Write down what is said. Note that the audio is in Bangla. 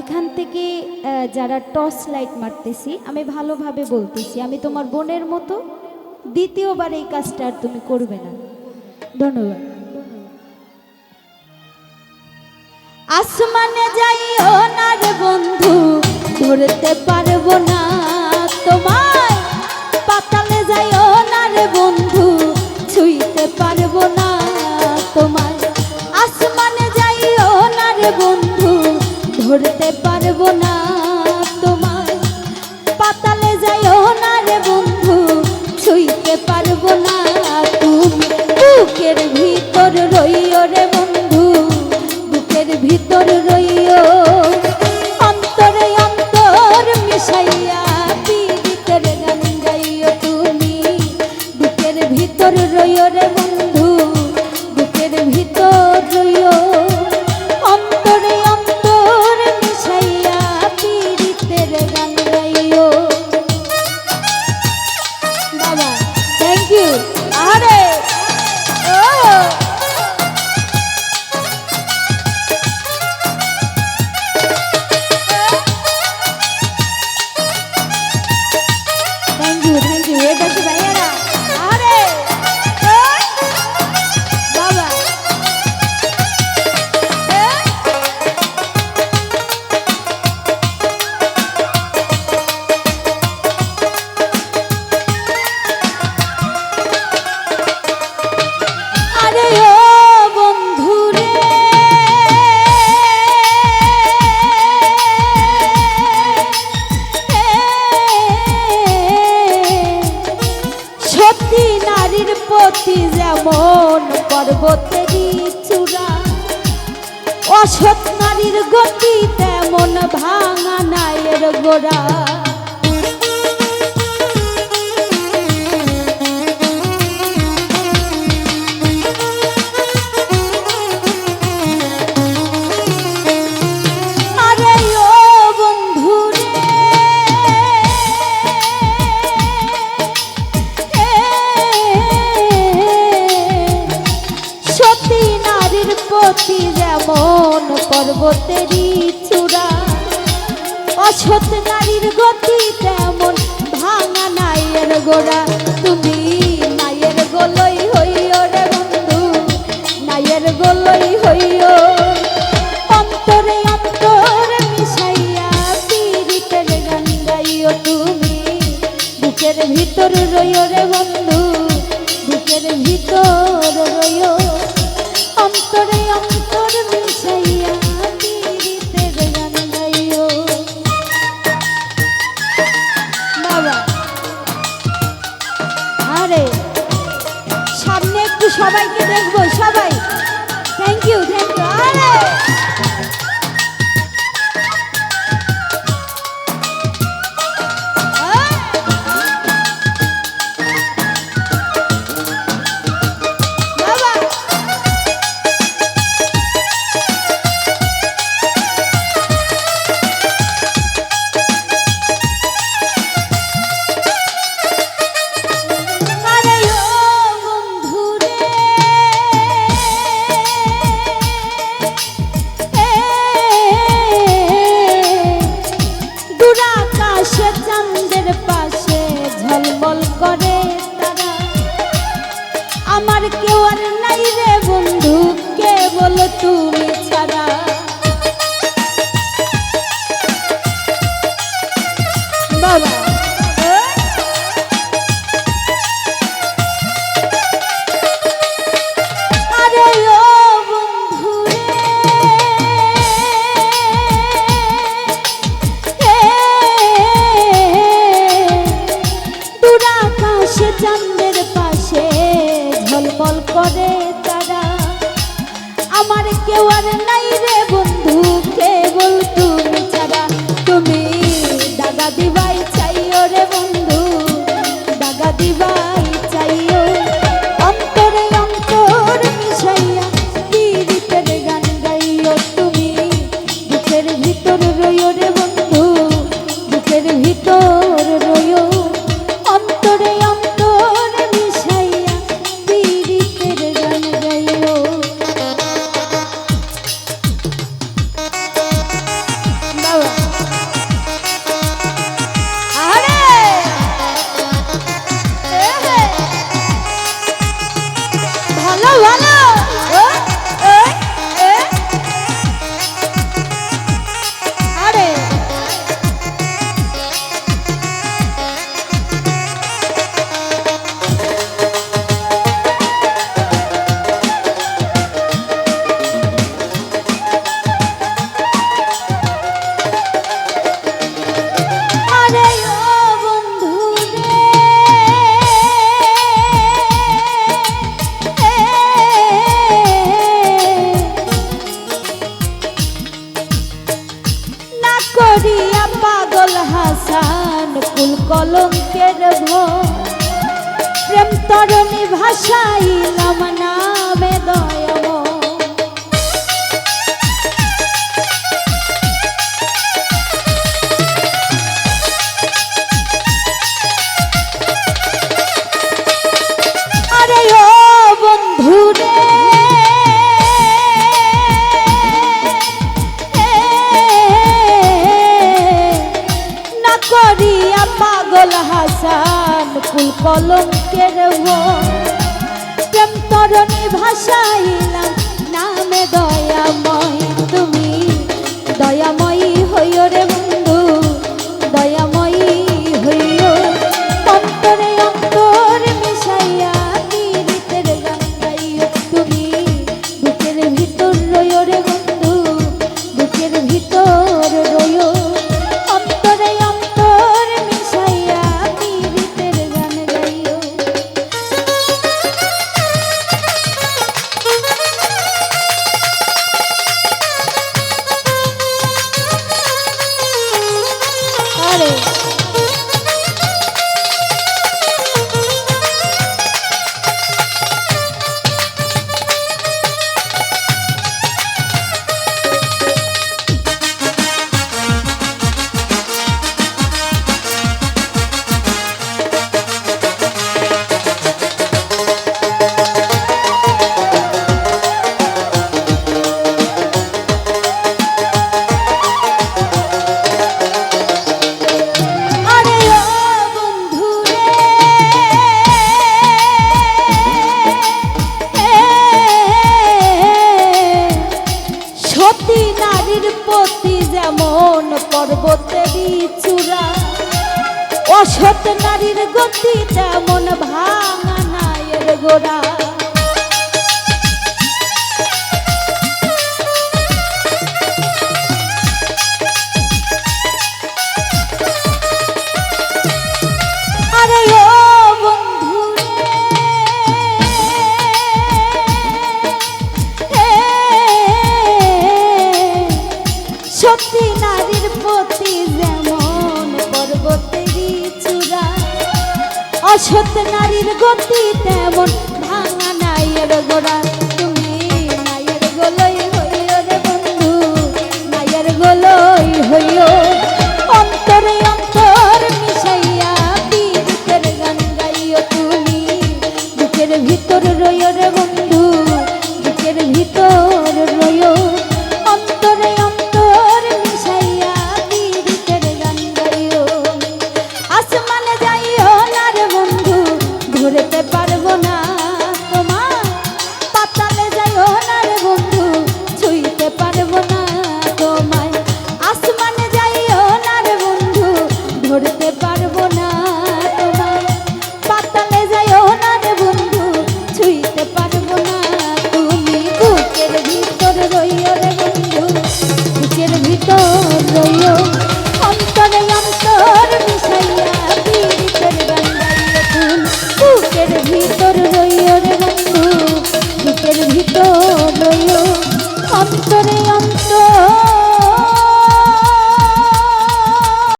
এখান থেকে যারা টর্চ লাইট মারতেছি, আমি ভালোভাবে বলতেছি, আমি তোমার বোনের মতো দ্বিতীয়বার এই কাজটা আর তুমি করবে না। ধন্যবাদ। আসমানে যাইও না রে বন্ধু, ধরতে পারব না তোমায়। ভিতর যেমন পর্বতেরই চূড়া অসৎ নারীর গতি তেমন ভাঙা নায়ের গোড়া। প্রতি যেমন পর্বতেরই চূড়া, অসৎ নারীর গতি তেমন ভাঙা নাইয়ের গোড়া। তুমি নাইয়ের গোলই হইও রে বন্ধু, নাইয়ের গোলই হইও। অন্তরে অন্তরে মিশাইয়া পীড়িতের গান গাইও তুমি। বুকের ভিতর রইও রে বন্ধু, বুকের ভিতর রইও আমার কেউ আর নাই রে বন্ধু কেবল তুমি। ফুল কলম কলঙ্কের ভ্রেম তরণী ভাষাই নাম নামে দয়া আসান ফুল কলম কলঙ্কের প্রেম তরণী ভাষাইলাম নামে দয়া মন পর্বতেরই চূড়া অসৎ নারীর গতি তেমন ভাঙা নায়ের গোড়া সত নারীর গতি তেমন ভাঙা নাইয়ের গোড়া। তুমি নাইয়ের গোলই হইও রে বন্ধু নাইয়ের গোলই হইও। অন্তরে অন্তর মিশাইয়া বিদুতের গান গাইও তুমি। বুকের ভিতর রইও রে বন্ধু, বুকের ভিতর রইও। 走。